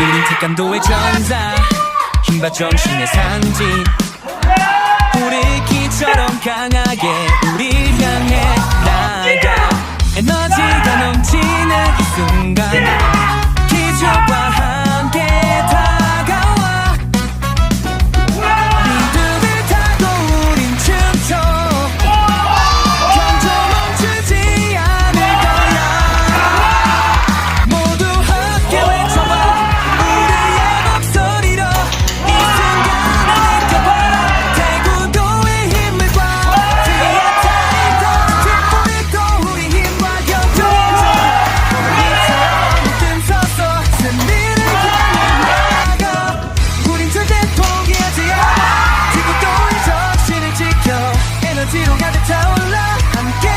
우린 태권도의 전사 힘과 정신의 상징. 우리 기처럼 강하게 지나 이 순간. 타올라. 함께